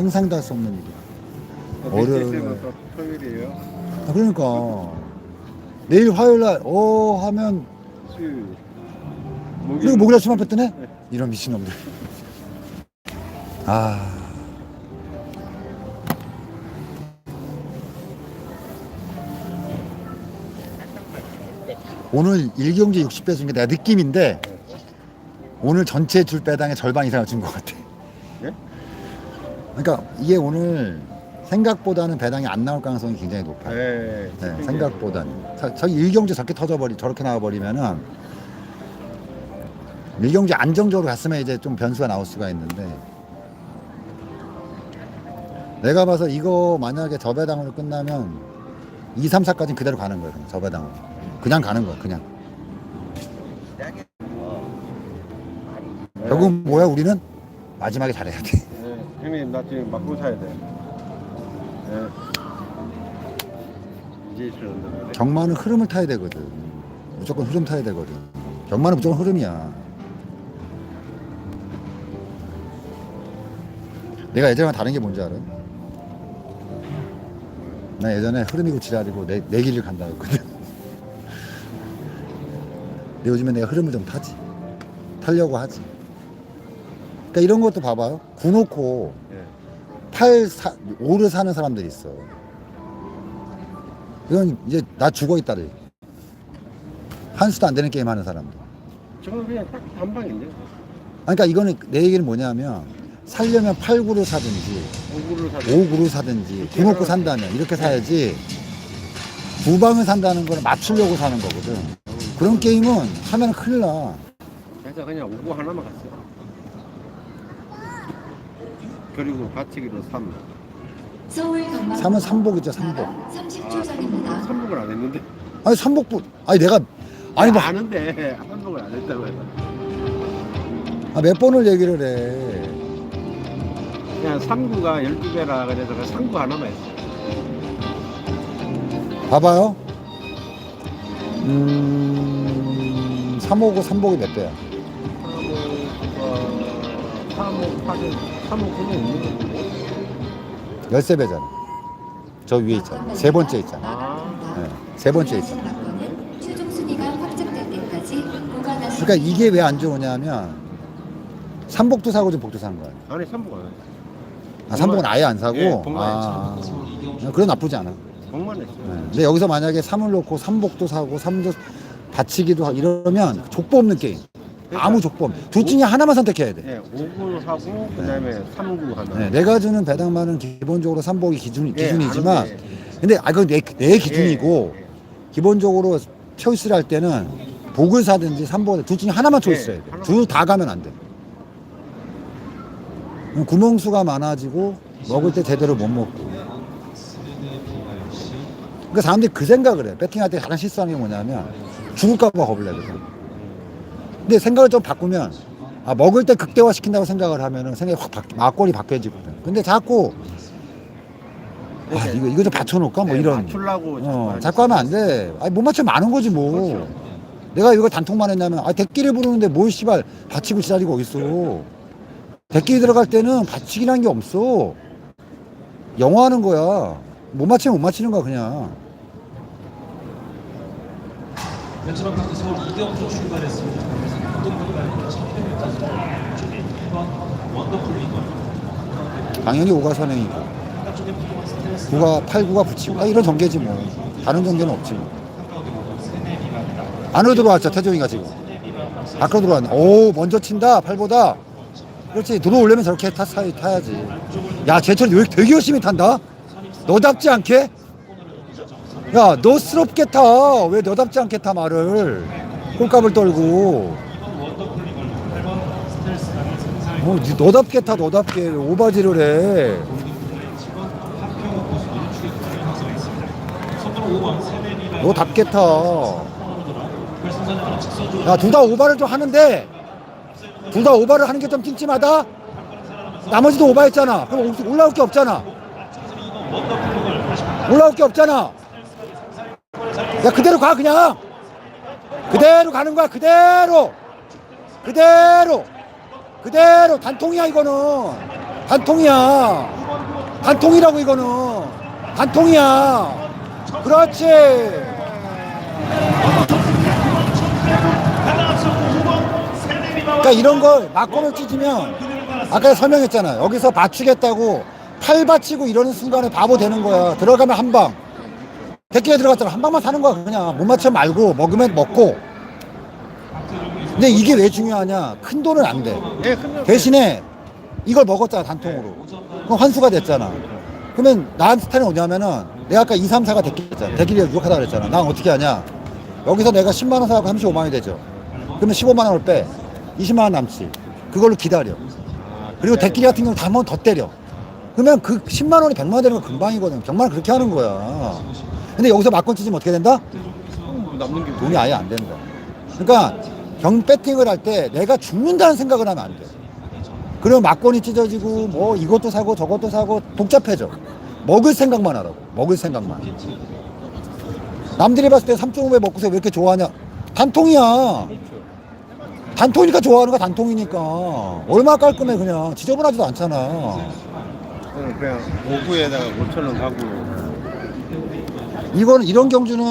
상상도 할 수 없는 일이야. 또 토요일이에요. 아, 그러니까 내일 화요일 날어 하면 수요일. 그리고 목요일 아침 앞에 뜨네? 이런 미친놈들. 아. 오늘 일경제 60배 준게 내가 느낌인데 오늘 전체 줄 배당의 절반 이상을 준 것 같아. 예? 그러니까 이게 오늘 생각보다는 배당이 안 나올 가능성이 굉장히 높아요. 네. 네, 생각보다는 자- 저기 일경제 저렇게 터져버리 저렇게 나와버리면은 일경제 안정적으로 갔으면 이제 좀 변수가 나올 수가 있는데 내가 봐서 이거 만약에 저배당으로 끝나면 2, 3, 4까지는 그대로 가는 거예요 저배당으로 그냥 가는 거야 그냥 결국은 뭐야 우리는 마지막에 잘해야 돼 네. 형님 나 지금 맞고 사야 돼. 네. 경마는 흐름을 타야 되거든. 무조건 흐름 타야 되거든. 경마는 무조건 흐름이야. 내가 예전에 다른 게 뭔지 알아? 나 예전에 흐름이고 지랄이고 내, 내 길을 간다 했거든. 근데 요즘에 내가 흐름을 좀 타지. 타려고 하지 그러니까 이런 것도 봐봐요 구놓고 예. 팔, 사, 오를 사는 사람들이 있어. 이건 이제 나 죽어 있다를. 한 수도 안 되는 게임 하는 사람들. 저는 그냥 딱 단방인데. 아니, 그러니까 이거는 내 얘기는 뭐냐면 살려면 8구를 사든지 오구를 사. 5구를 사든지 구놓고 산다면 이렇게 사야지 두 방을 산다는 거는 맞추려고 사는 거거든. 그런 게임은 하면 큰일 나. 그래서 그냥 오구 하나만 갔어요. 그리고 받치기로 3. 서울 경마 삼은 삼복이죠, 삼복. 30초 전입니다. 3복을 안 했는데. 아니, 삼복도, 아니, 내가, 아니, 뭐, 아는데 3복을 안 했다고 해서. 아, 몇 번을 얘기를 해. 그냥 3구가 12배라 그래서 그 3구 하나만 했어요. 봐봐요. 음, 3호고 3복이 몇 배야? 3호, 3호, 8호, 3호 그냥 있는 건데. 13배잖아. 저 위에 있잖아. 세 번째 있잖아. 아. 네, 세 번째 있잖아. 보관하시 그러니까 이게 왜 안 좋으냐면, 삼복도 사고 좀 복도 산 거야. 아니 3복 안. 아, 삼복은 아예 안 사고? 예, 복만 아, 그건 나쁘지 않아. 복만 했어요. 네. 근데 여기서 만약에 삼을 놓고 삼복도 사고, 삼도 받치기도 하고 이러면 족보 없는 게임. 아무 족보 없는. 둘 중에 하나만 선택해야 돼. 네, 5구 하고 그다음에 3구 하나. 네, 내가 주는 배당만은 기본적으로 삼복이 기준, 예, 기준이지만, 아는데. 근데 아 그건 내, 내 기준이고 예, 예. 기본적으로 초이스를 할 때는 복을 사든지 삼복을 둘 중에 하나만 초이스 예, 해야 돼. 하나만. 둘 다 가면 안 돼. 그럼 구멍수가 많아지고 먹을 때 제대로 못 먹고. 그러니까 사람들이 그 생각을 해. 배팅할 때 가장 실수하는 게 뭐냐면 죽을까봐 겁을 내거든. 근데 생각을 좀 바꾸면 아 먹을 때 극대화 시킨다고 생각을 하면은 생각이 확 바뀌, 막골이 바뀌어지거든. 근데 자꾸 아 이거 이거 좀 받쳐놓을까 뭐 네, 이런. 맞추려고 어, 자꾸 자꾸 하면 안 돼. 아니, 못 맞추면 많은 거지, 뭐. 그렇죠. 내가 이거 단통만 했냐면, 아, 대끼를 부르는데 뭘 씨발, 받치고 지랄이가 어딨어. 대끼 들어갈 때는 받치기란 게 없어. 영어 하는 거야. 못 맞히면 못 맞히는 거야, 그냥. 현지방 카드 서울 이경주 출발했습니다. 운동부가 아니라 1000m까지 쪽에 2번 원더풀 리건 당연히 오가 선행이고. 바깥쪽에 부동한 스트레스 9가, 8, 9가 붙이고. 아, 이런 전개지, 뭐. 다른 전개는 없지, 뭐. 안으로 들어왔죠, 태종이가 지금. 밖으로 들어왔네. 오, 먼저 친다, 8보다. 그렇지, 들어오려면 저렇게 타, 타, 타야지. 야, 제철 왜 되게 열심히 탄다? 너답지 않게? 야, 너스럽게 타. 왜 너답지 않게 타, 말을. 꼴값을 떨고. 어, 니 너답게 타, 너답게. 왜 오바지를 해. 너답게 타. 야, 둘 다 오바를 좀 하는데, 둘 다 오바를 하는 게 좀 찜찜하다? 나머지도 오바했잖아. 그럼 올- 올라올 게 없잖아. 올라올 게 없잖아. 야, 그대로 가, 그냥. 그대로 가는 거야, 그대로. 그대로. 그대로. 단통이야, 이거는. 단통이야. 단통이라고 이거는. 단통이야. 그렇지. 그러니까 이런 걸 막권을 찢으면 아까 설명했잖아 여기서 맞추겠다고 팔 받치고 이러는 순간에 바보 되는 거야. 들어가면 한방. 대기에 들어갔잖아 한 방만 사는 거야 그냥. 못 맞춰 말고 먹으면 먹고 근데 이게 왜 중요하냐? 큰 돈은 안 돼. 예, 끝났어요. 대신에 이걸 먹었잖아 단통으로. 그럼 환수가 됐잖아. 그러면 나한 스타일은 뭐냐면은 내가 아까 2, 3, 4가 됐겠잖아. 대길이가 유혹하다 그랬잖아. 난 어떻게 하냐? 여기서 내가 10만 원 사고 35만 원이 되죠. 그러면 15만 원을 빼. 20만 원 남지. 그걸로 기다려. 그리고 대길이 같은 경우는 한번더 때려. 그러면 그 10만 원이 100만 원 되는 건 금방이거든. 정말 그렇게 하는 거야. 근데 여기서 막권 찢으면 어떻게 된다? 뭐 남는 게 돈이 아예 안 된다. 그러니까 경 배팅을 할 때 내가 죽는다는 생각을 하면 안 돼. 그러면 막권이 찢어지고 뭐 이것도 사고 저것도 사고 복잡해져. 먹을 생각만 하라고. 먹을 생각만. 남들이 봤을 때 3.5배 먹고서 왜 이렇게 좋아하냐? 단통이야. 단통이니까 좋아하는 거야 단통이니까. 얼마나 깔끔해 그냥. 지저분하지도 않잖아. 저는 그냥 오구에다가 5천 원 가고 이거는 이런 경주는